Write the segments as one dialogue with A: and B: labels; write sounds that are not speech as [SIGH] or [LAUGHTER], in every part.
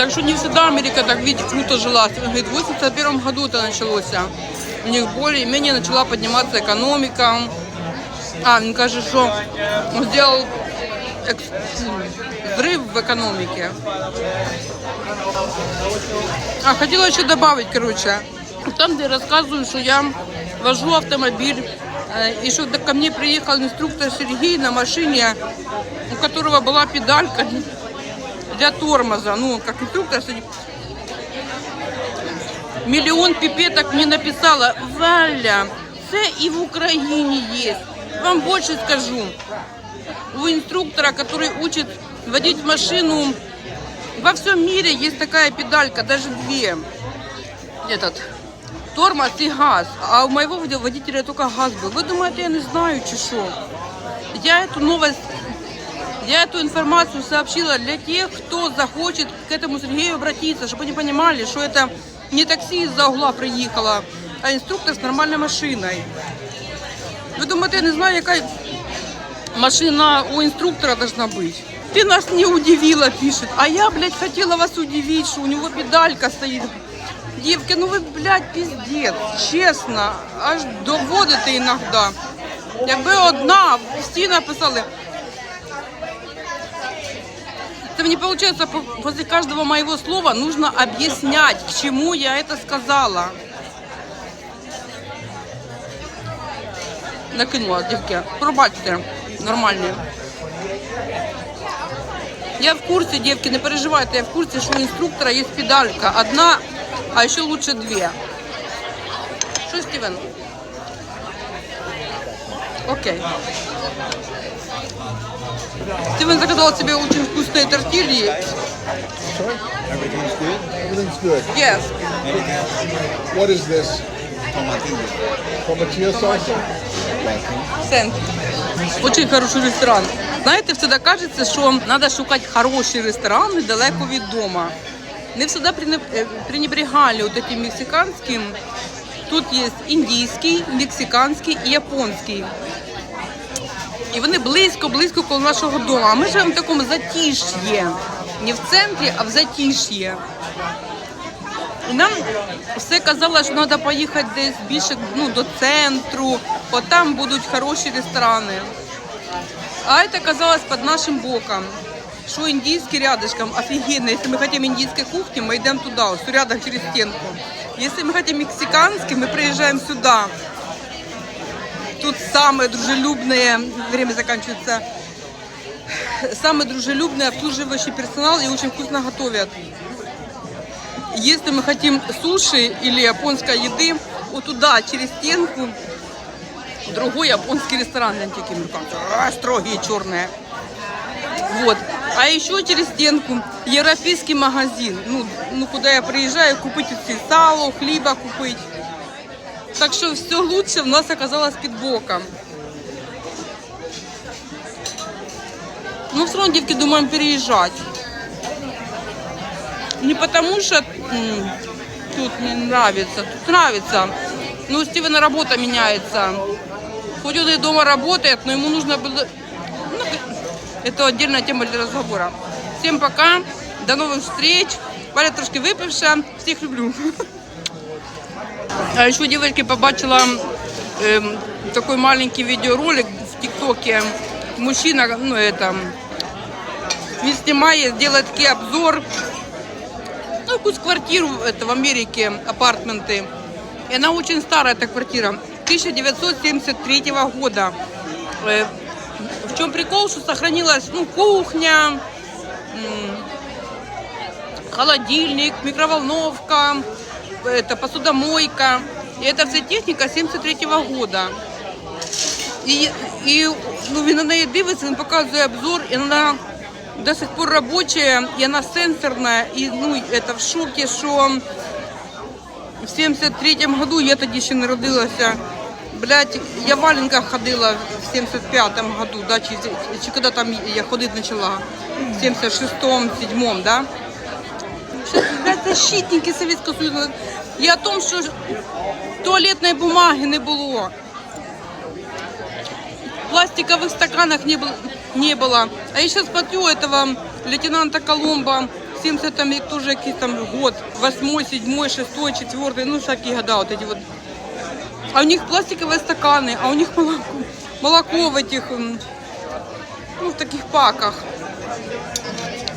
A: Так что не всегда Америка так, видите, круто жила. Говорит, в 81 году это началось. У них более-менее начала подниматься экономика. А, мне кажется, что он сделал экс- взрыв в экономике. А, хотела еще добавить, короче. Там, где рассказываю, что я вожу автомобиль, э, и что до- ко мне приехал инструктор Сергей на машине, у которого была педалька для тормоза. Ну, как инструктор Сергей. Миллион пипеток мне написала, Валя, це и в Украине есть. Вам больше скажу. У инструктора, который учит водить машину, во всем мире есть такая педалька, даже две. Этот тормоз и газ. А у моего водителя только газ был. Вы думаете, я не знаю, чи що? Я эту новость, я эту информацию сообщила для тех, кто захочет к этому Сергею обратиться, чтобы они понимали, что это не такси из-за угла приехало, а инструктор с нормальной машиной. Вы думаете, я не знаю, какая машина у инструктора должна быть? Ты нас не удивила, пишет. А я, блядь, хотела вас удивить, что у него педалька стоит. Девки, ну вы, блядь, пиздец. Чесно, аж доводите іногда. Якби одна, всі написали. Это не получается, по- после каждого моего слова нужно объяснять, к чему я это сказала. Накинула, девки. Пробачте, нормальные. Я в курсе, девки, не переживайте, я в курсе, что у инструктора есть педалька. Одна, а еще лучше две. Что, Стивен? Окей. Стивен заказал себе очень вкусные тортильи.
B: Sorry?
C: Everything's good.
B: Everything's good.
A: Yes.
C: Anything?
B: What is this?
C: Tomatillo.
B: Tomatillo?
C: Welcome.
A: Thank you. Очень хороший ресторан. Знаєте, всегда кажеться, що треба шукати хороші ресторани далеко від дому. Не всегда е, пренебрегали вот этим мексиканским. Тут є індійський, мексиканський і японський. І вони близько-близько коло нашого дому. А ми живемо в такому затиш'ї. Не в центрі, а в затиш'ї. І нам все казало, що треба поїхати десь більше ну, до центру, от там будуть хороші ресторани. А это оказалось под нашим боком. Что индийский рядышком, офигенно. Если мы хотим индийской кухни, мы идем туда, все рядом через стенку. Если мы хотим мексиканский, мы приезжаем сюда. Тут самые дружелюбные, время заканчивается, самый дружелюбный обслуживающий персонал и очень вкусно готовят. Если мы хотим суши или японской еды, вот туда, через стенку, другой японский ресторан, американцы. А, строгие, черные. Вот. А еще через стенку европейский магазин. Ну, ну куда я приезжаю, купить тут сало, хлеба купить. Так что все лучше у нас оказалось под боком. Ну, все равно, девки, думаем переезжать. Не потому что тут не нравится, тут нравится. Но у Стивена работа меняется. Хоть он и дома работает, но ему нужно было... ну, это отдельная тема для разговора. Всем пока, до новых встреч. Валя трошки выпившая, всех люблю. [LAUGHS] А еще, девочки, побачила эм, такой маленький видеоролик в ТикТоке. Мужчина, ну это, не снимая, делает такой обзор ну, якусь квартиру это, в Америке, апартменты. И она очень старая, эта квартира, 1973 года. Э, В чем прикол, что сохранилась, ну, кухня, холодильник, микроволновка, это, посудомойка. И это вся техника 73 года. І, і ну, він на неї дивиться, він показує обзор, і вона до сих пор робочая, і вона сенсорна, і ну, это в шокі, що в 73-му году я тоді ще не родилася. Блять, я в валенках ходила в 75-му году, да, чи, чи коли там я ходити почала, в 76-му, 7-му, да. Сейчас, блядь, защитники Советского Союза. И о том, что туалетной бумаги не было. пластиковых стаканах не было, не было. А я сейчас смотрю этого лейтенанта Коломба 70 там тоже якийсь там год, 8, 7, 6, 4, ну всякие года вот эти вот. А у них пластиковые стаканы, а у них молоко, молоко в этих, ну в таких паках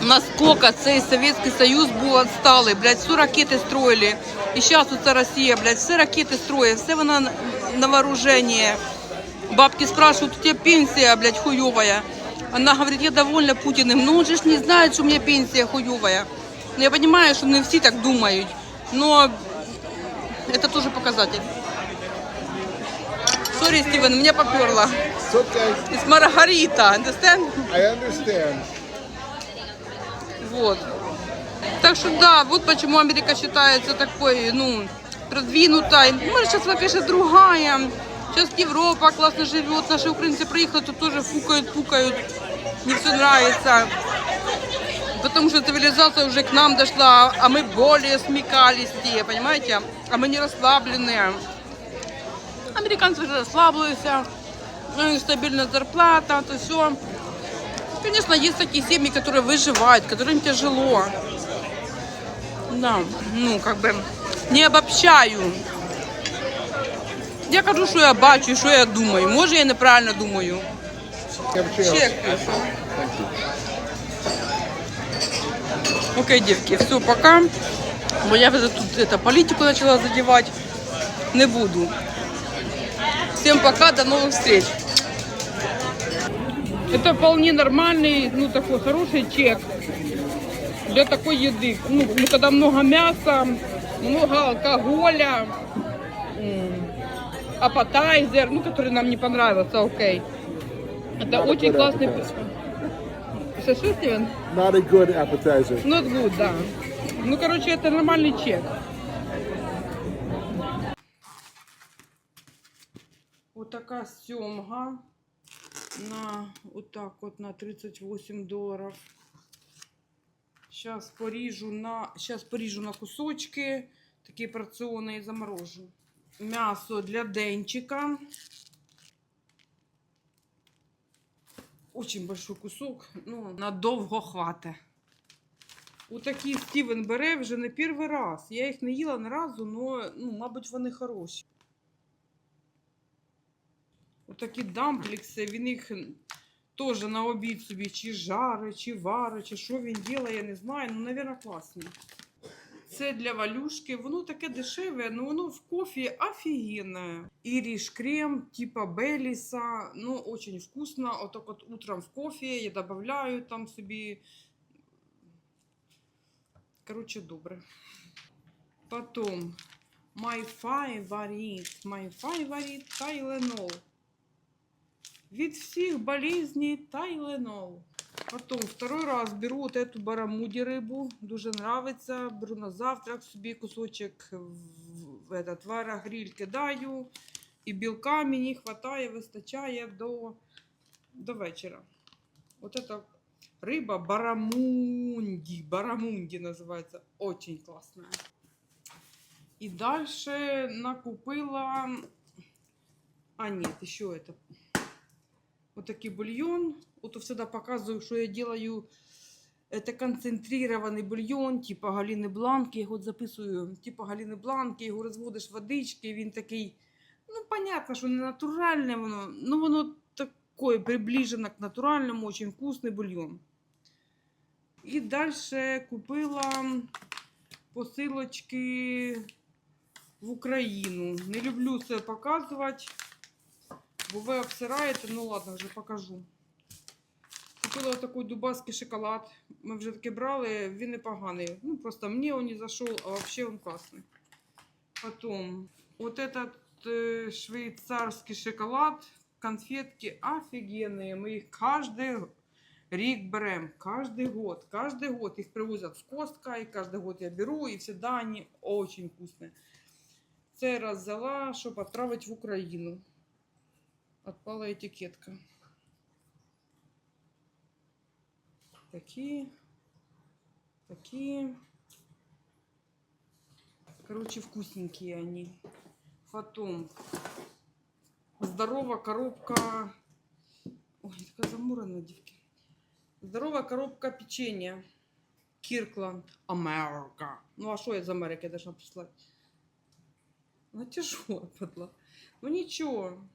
A: Насколько цей Советский Союз був відсталий, блядь, всю ракети строили. І зараз оце Росія, блядь, все ракети строїть, все вона на- на вооружение. Бабки спрашивают, у тебя пенсия, блядь, хуевая. Она говорит, я довольна Путиным. Но он же ж не знает, что у меня пенсия хуевая. Ну, Я понимаю, что не все так думают, но это тоже показатель. Сори, Стивен, меня поперло.
B: It's okay.
A: It's Маргарита, understand?
B: I understand.
A: Вот. Так что да, вот почему Америка считается такой, ну, продвинутой. Может, сейчас конечно, другая. Сейчас Европа классно живет, наши украинцы приехали, тут тоже фукают, пукают. Не все нравится. Потому что цивилизация уже к нам дошла, а мы более смекалистые, понимаете? А мы не расслабленные. Американцы уже расслабились, стабильная зарплата, то все. Конечно, есть такие семьи, которые выживают, которым тяжело. Да, ну, как бы, не обобщаю. Я кажу, що я бачу, і що я думаю. Може, я неправильно думаю.
B: Have a chance.
A: Чек пишу. Окей, девки, все, пока. Бо я вже тут это, політику почала задівати. Не буду. Всем пока, до новых встреч. Это вполне нормальный, ну такой хороший чек для такой еды. Ну, когда много мяса, много алкоголя, м, аппетайзер, ну, который нам не понравился, окей. Это
B: Not
A: очень классный... Что, что, Стивен?
B: Not a good appetizer.
A: Not good, да. Ну, короче, это нормальный чек. Вот такая семга на вот так вот на 38 долларов. Сейчас порежу на сейчас порежу на кусочки, такие порционные и заморожу. Мясо для денчика. Очень большой кусок, ну, надовго хватить. Отакі Стівен бере вже не перший раз. Я їх не їла ні разу, але, ну, мабуть, вони хороші. Отакі дамплікси, він їх теж на обід собі чи жарить, чи варить, чи що він робить, я не знаю. Ну, мабуть, класні. Це для валюшки. Воно таке дешеве, але воно в кофі офігенне. Іріш крем, типа Беліса. Ну, очень вкусно. Отак от утром в кофе я добавляю там собі. Короче, добре. Потом My Favorite. My Favorite Tylenol. Від всіх болезней Tylenol. Потом второй раз беру вот эту барамуди рыбу. Дуже нравится. Беру на завтрак собі кусочек в, в этот варагриль кидаю. І білка мені хватає, вистачає до, до вечора. Вот это Рыба барамунди. Барамунди называется. Очень классная. И дальше накупила... А, нет, еще это. Вот такой бульон. Вот всегда показываю, что я делаю. Это концентрированный бульон, типа Галины Бланки. Я вот записываю, типа Галины Бланки. Його розводиш водички, він такий... Ну, понятно, що не натуральне воно. Ну, воно такое приближено к натуральному, очень вкусный бульон. І далі купила посилочки в Україну. Не люблю це показувати, бо ви обсираєте. Ну ладно, вже покажу. Купила такий дубайський шоколад. Ми вже таки брали, він непоганий. Ну, просто мені він не зайшов, а взагалі він класний. Потом, вот этот э, швейцарский шоколад, конфетки офигенные. Мы их каждый рік берем, каждый год. Каждый год их привозят в Костка, и каждый год я беру, и всегда они очень вкусные. Цей раз взяла, щоб отправити в Україну. Отпала етикетка. Такі. Такі. Короче, вкусненькие они. Потом здоровая коробка. Ой, такая замуранная, девки. Здоровая коробка печенья. Кіркланд, Америка. Ну а що я з Америки должна прислати? Ну тяжело, падла. Ну нічого.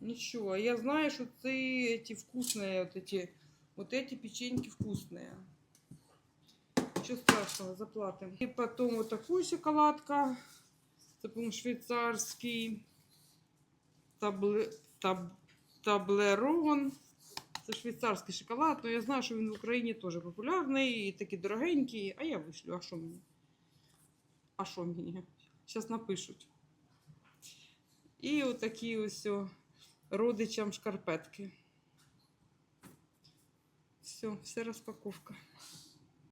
A: Ничего, я знаю, что ты эти вкусные, вот эти, вот эти печеньки вкусные. Ничего страшного, заплатим. И потом вот такую шоколадка. Это, по-моему, швейцарский табле, таб, таблерон. Це швейцарський шоколад, але я знаю, що він в Україні теж популярний і такий дорогенький. А я вишлю, а що мені? А що мені? Зараз напишуть. І отакі ось о, Родичам шкарпетки. Все, вся розпаковка.